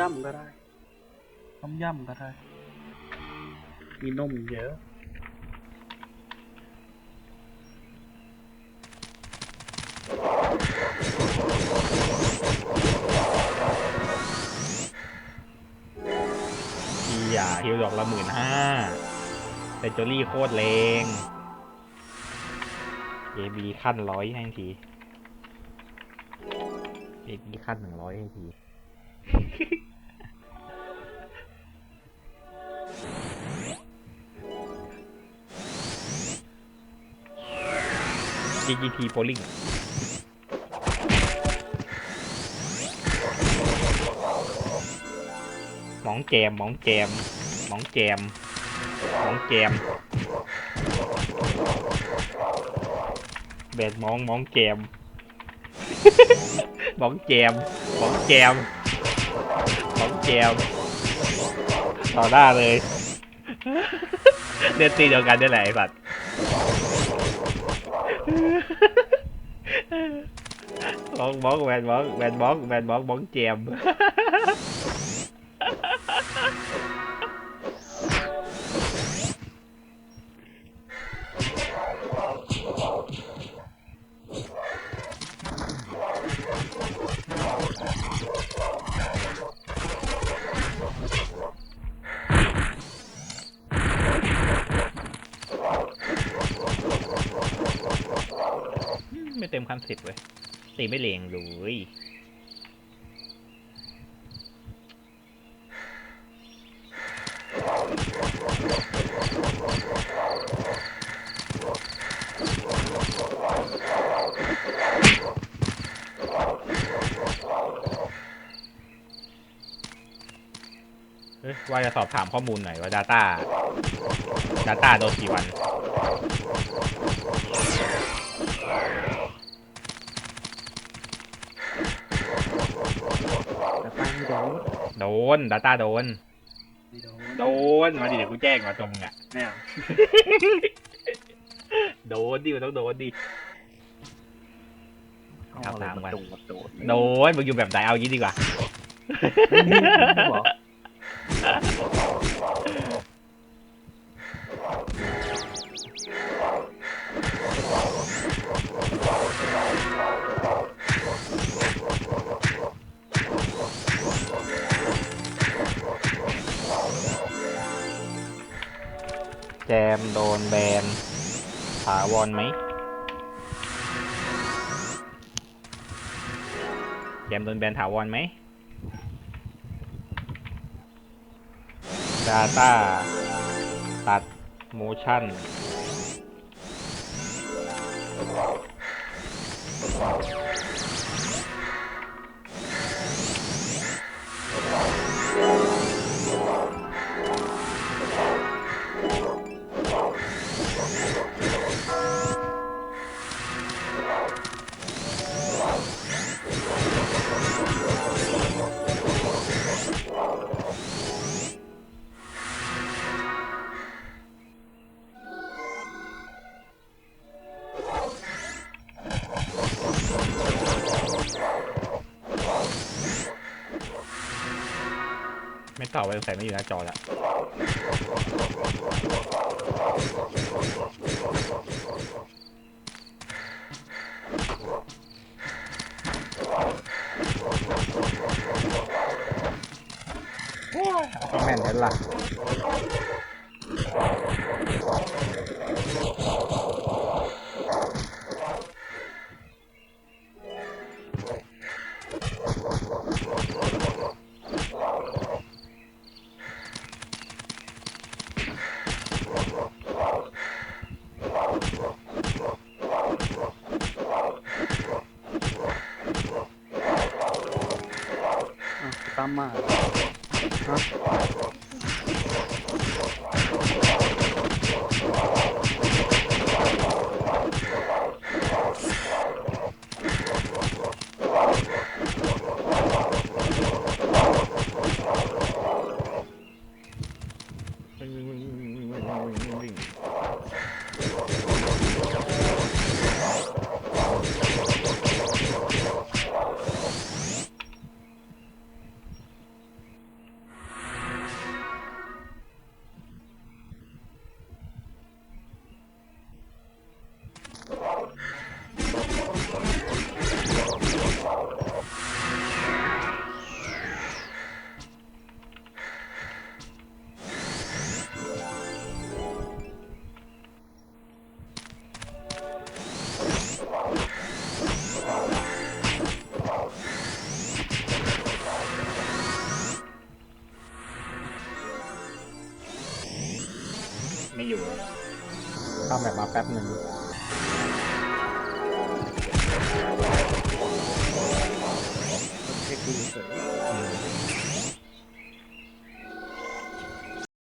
ยำก็ได้ ต้มยำก็ได้ มีนมเยอะอีอย่าฮิวดอกละหมื่นห้าแต่จอรี่โคตรแรง AB ขั้นร้อยให้ที AB ขั้นหนึ่งร้อยให้ที GGT Polling หมองแจมหมองแจมหมองแจมหมองแจมแบดมองมองแจมหมองแจมหมองแจมหมองแจมต่อหน้าเลยเดือนตีเดียวกันได้แหละไอ้สัตว์ มองมองแวน เต็มคันสิบเลยตีไม่เลงเลยเอ้ยว่าจะสอบถามข้อมูลหน่อยว่า Data Data โดนกี่วัน แต่ไปไม่โดน โดน Data โดนไม่โดน โดน มาดิเดี๋ยวกูแจ้งมาตรงอะเนี่ย โดนดิมันต้องโดนดิ เอาอะไรถามมาก่อนโดนมาโดนโดนมึงอยู่แบบไหนเอางี้ดีกว่าบอก จมโดนแบนถาวรไหมแจมโดนแบนถาวรไหม Data ตัด motion ไม่ตอไปใส่ไม่อยู่หน้าจอละก็แม่นเห็นล่ะ อะ ตามมาฮะแป๊บหนึ่งเช็คดูเฉยอืม